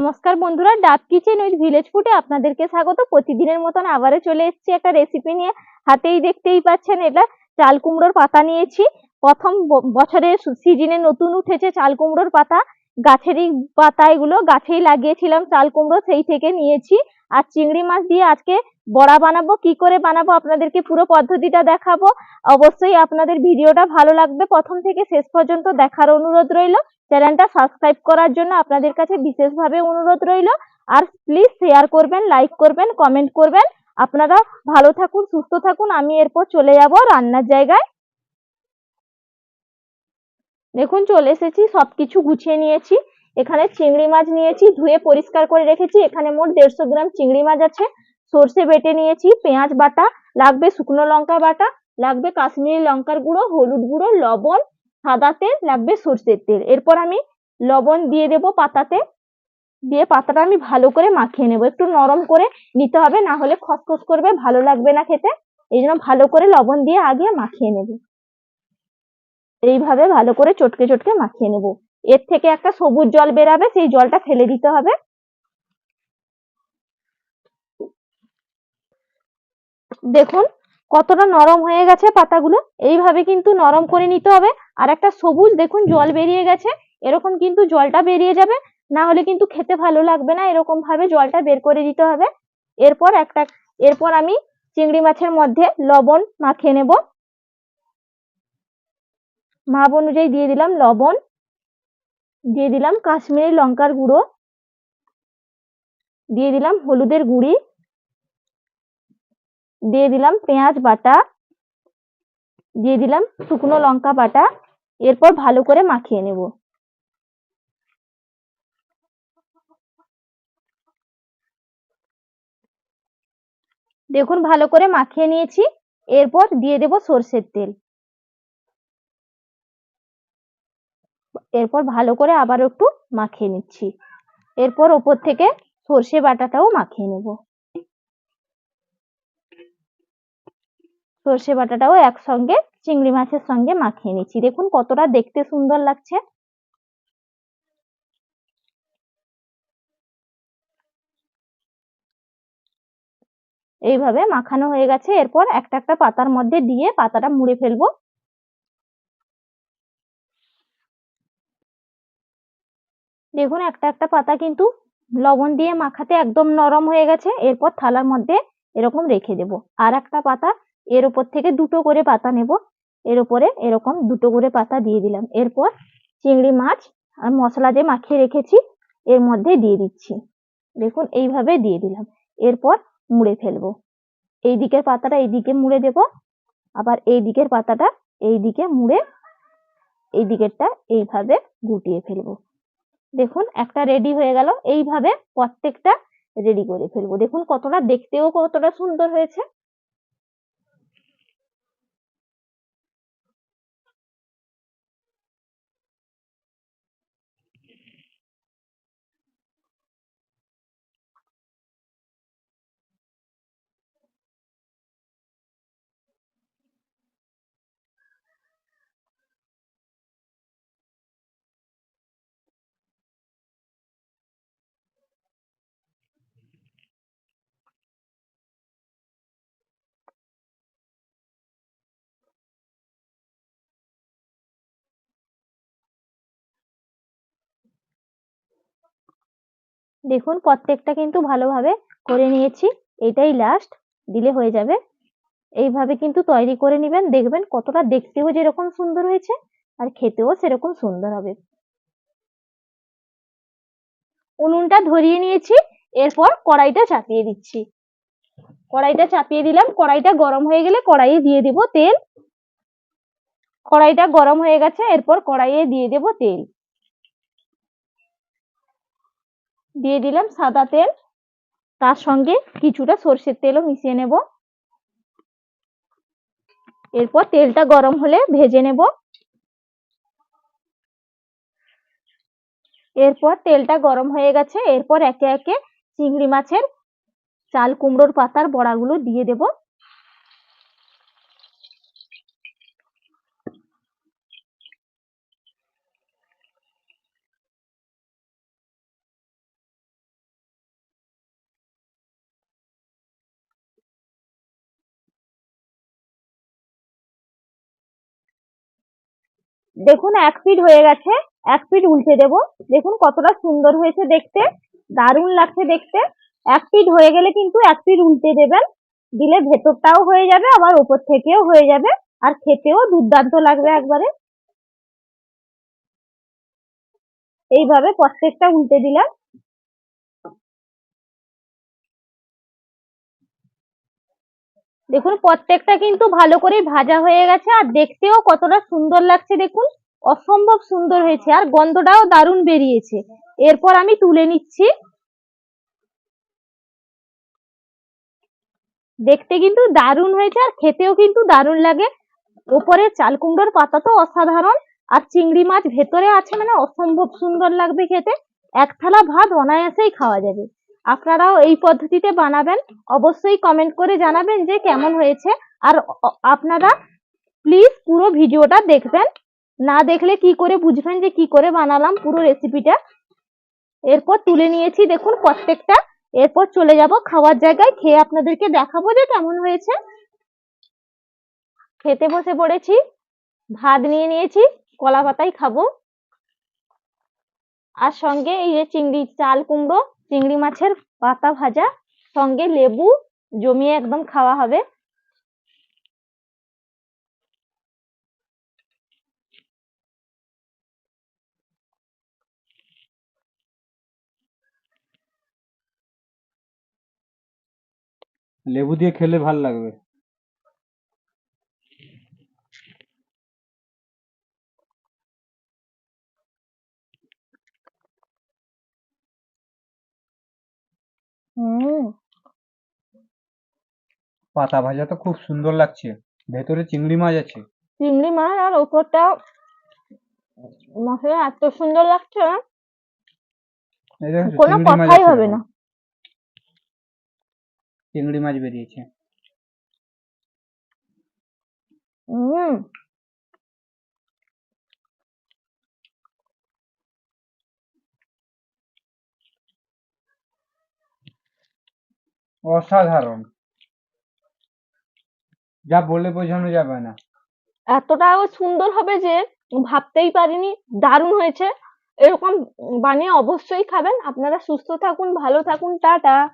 নমস্কার বন্ধুরা, ডাব কিচেন উইথ ভিলেজ ফুডে আপনাদেরকে স্বাগত। প্রতিদিনের মতন আবারও চলে এসেছি একটা রেসিপি নিয়ে। হাতেই দেখতেই পাচ্ছেন এটা, চাল কুমড়োর পাতা নিয়েছি। প্রথম বছরের সিজনে নতুন উঠেছে চাল কুমড়োর পাতা। গাছেরই পাতা এগুলো, গাছেই লাগিয়েছিলাম চাল কুমড়ো, সেই থেকে নিয়েছি। আর চিংড়ি মাছ দিয়ে আজকে বড়া বানাবো। কি করে বানাবো আপনাদেরকে পুরো পদ্ধতিটা দেখাবো। অবশ্যই আপনাদের ভিডিওটা ভালো লাগবে। প্রথম থেকে শেষ পর্যন্ত দেখার অনুরোধ রইল। চ্যানেলটা সাবস্ক্রাইব করার জন্য আপনাদের কাছে বিশেষভাবে অনুরোধ রইল। আর প্লিজ শেয়ার করবেন লাইক করবেন কমেন্ট করবেন। আপনারা ভালো থাকুন, সুস্থ থাকুন। আমি এরপর চলে যাব রান্নার জায়গায়। দেখুন, চলে এসেছি সব কিছু গুছিয়ে নিয়েছি। এখানে চিংড়ি মাছ নিয়েছি, ধুয়ে পরিষ্কার করে রেখেছি। এখানে মোট দেড়শো গ্রাম চিংড়ি মাছ আছে। সর্ষে বেটে নিয়েছি, পেঁয়াজ বাটা, লাগবে শুকনো লঙ্কা বাটা, লাগবে কাশ্মীরি লঙ্কার গুঁড়ো, হলুদ গুঁড়ো, লবণ সাদা তেল লাগবে সর্ষের তেল। এরপর আমি লবণ দিয়ে দেব পাতাতে। দিয়ে পাতাটা আমি ভালো করে মাখিয়ে নেব। একটু নরম করে নিতে হবে, না হলে খসখস করবে, ভালো লাগবে না খেতে। এই জন্য ভালো করে লবণ দিয়ে আগে মাখিয়ে নেব। এইভাবে ভালো করে চটকে চটকে মাখিয়ে নেব। এর থেকে একটা সবুজ জল বেরাবে, সেই জলটা ফেলে দিতে হবে। দেখুন কতটা নরম হয়ে গেছে পাতাগুলো? এইভাবে কিন্তু নরম করে নিতে হবে। আর একটা সবুজ, দেখুন, জল বেরিয়ে গেছে। এরকম কিন্তু জলটা বেরিয়ে যাবে। না হলে কিন্তু খেতে ভালো লাগবে না। এরকম ভাবে জলটা বের করে দিতে হবে। এরপর একটা, এরপর আমি চিংড়ি মাছের মধ্যে লবণ মাখিয়ে নেব। মাপ অনুযায়ী দিয়ে দিলাম লবণ। দিয়ে দিলাম কাশ্মীরি লঙ্কার গুঁড়ো। দিয়ে দিলাম হলুদের গুঁড়ি। দিয়ে দিলাম পেঁয়াজ বাটা, দিয়ে দিলাম শুকনো লঙ্কা বাটা, এরপর ভালো করে মাখিয়ে নেব। দেখুন ভালো করে মাখিয়ে নিয়েছি, এরপর দিয়ে দেব সর্ষের তেল। এরপর ভালো করে আবার একটু মাখিয়ে নিচ্ছি। এরপর ওপর থেকে সর্ষে বাটাটাও মাখিয়ে নেব। সর্ষে বাটাটাও একসঙ্গে, চিংড়ি মাছের সঙ্গে মাখিয়ে নিচ্ছি। দেখুন কতটা দেখতে সুন্দর লাগছে। এইভাবে মাখানো হয়ে গেছে। এরপর একটা একটা পাতার মধ্যে দিয়ে পাতাটা মুড়ে ফেলব। দেখুন একটা একটা পাতা কিন্তু লবণ দিয়ে মাখাতে একদম নরম হয়ে গেছে। এরপর থালার মধ্যে এরকম রেখে দেব। আর একটা পাতা এর উপর থেকে দুটো করে পাতা নেব। এর উপরে এরকম দুটো করে পাতা দিয়ে দিলাম। এরপর চিংড়ি মাছ আর মশলা যে মাখিয়ে রেখেছি, এর মধ্যে দিয়ে দিচ্ছি। দেখুন, এইভাবে দিয়ে দিলাম। এরপর মুড়ে ফেলব। এই দিকের পাতাটা এইদিকে মুড়ে দেব। আবার এই দিকের পাতাটা এই দিকে মুড়ে এই দিকেরটা এইভাবে গুটিয়ে ফেলব। দেখুন, একটা রেডি হয়ে গেল। এইভাবে প্রত্যেকটা রেডি করে ফেলব। দেখুন, কতটা দেখতেও কতটা সুন্দর হয়েছে। দেখুন, প্রত্যেকটা কিন্তু ভালোভাবে করে নিয়েছি। এটাই লাস্ট দিলে হয়ে যাবে। এইভাবে কিন্তু তৈরি করে নেবেন, দেখবেন কতটা দেখতেও যেরকম সুন্দর হয়েছে আর খেতেও সেরকম সুন্দর হবে। উনুনটা ধরিয়ে নিয়েছি, এরপর কড়াইটা চাপিয়ে দিচ্ছি। কড়াইটা চাপিয়ে দিলাম, কড়াইটা গরম হয়ে গেলে কড়াইয়ে দিয়ে দিব তেল। কড়াইটা গরম হয়ে গেছে, এরপর কড়াইয়ে দিয়ে দেব তেল। দিয়ে দিলাম সাদা তেল। তার সঙ্গে কিছুটা সর্ষের তেলও মিশিয়ে নেব। এরপর তেলটা গরম হলে ভেজে নেব। এরপর তেলটা গরম হয়ে গেছে। এরপর একে একে চিংড়ি মাছের চাল কুমড়োর পাতার বড়াগুলো দিয়ে দেব। দেখুন, এক ফিট হয়ে গেছে, এক ফিট উল্টে দেব। দেখুন কতটা সুন্দর হয়েছে দেখতে, দারুণ লাগছে দেখতে। এক ফিট হয়ে গেলে কিন্তু এক ফিট উল্টে দেবেন। দিলে ভেতরটাও হয়ে যাবে, আবার ওপর থেকেও হয়ে যাবে, আর খেতেও দুর্দান্ত লাগবে একবারে। এইভাবে প্রত্যেকটা উল্টে দিলাম। দেখুন, প্রত্যেকটা কিন্তু ভালো করে ভাজা হয়ে গেছে, আর দেখতেও কতটা সুন্দর লাগছে দেখুন। অসম্ভব সুন্দর হয়েছে, আর গন্ধটাও দারুণ বেরিয়েছে। এরপর আমি তুলে নিচ্ছি। দেখতে কিন্তু দারুণ হয়েছে, আর খেতেও কিন্তু দারুণ লাগে। ওপরে চাল কুমড়োর পাতা তো অসাধারণ, আর চিংড়ি মাছ ভেতরে আছে মানে অসম্ভব সুন্দর লাগবে খেতে। এক থালা ভাত অনায়াসেই খাওয়া যাবে। আপনারাও এই পদ্ধতিতে বানাবেন। অবশ্যই কমেন্ট করে জানাবেন যে কেমন হয়েছে। আর আপনারা প্লিজ পুরো ভিডিওটা দেখবেন। না দেখলে কি করে বুঝবেন যে কি করে বানালাম পুরো রেসিপিটা এরপর তুলে নিয়েছি দেখুন প্রত্যেকটা। এরপর চলে যাব খাওয়ার জায়গায়। খেয়ে আপনাদেরকে দেখাবো যে কেমন হয়েছে। খেতে বসে পড়েছি। ভাত নিয়ে নিয়েছি। কলা পাতায় খাব। আর সঙ্গে এই যে চিংড়ি চাল কুমড়ো। চিংড়ি মাছের পাতা ভাজা, সঙ্গে লেবু জমিয়ে একদম খাওয়া হবে। লেবু দিয়ে খেলে ভালো লাগবে। হুম পাতা ভাজা তো খুব সুন্দর লাগছে। ভেতরে চিংড়ি মাছ আছে। চিংড়ি মাছ আর ওপরটা মশলা এত সুন্দর লাগছে। কোনো কথাই হবে না। চিংড়ি মাছ বেরিয়েছে। হুম অসাধারণ। যা বলে বোঝানো যাবে না। এতটা সুন্দর হবে যে ভাবতেই পারিনি, দারুণ হয়েছে। এরকম বানিয়ে অবশ্যই খাবেন। আপনারা সুস্থ থাকুন, ভালো থাকুন, টাটা।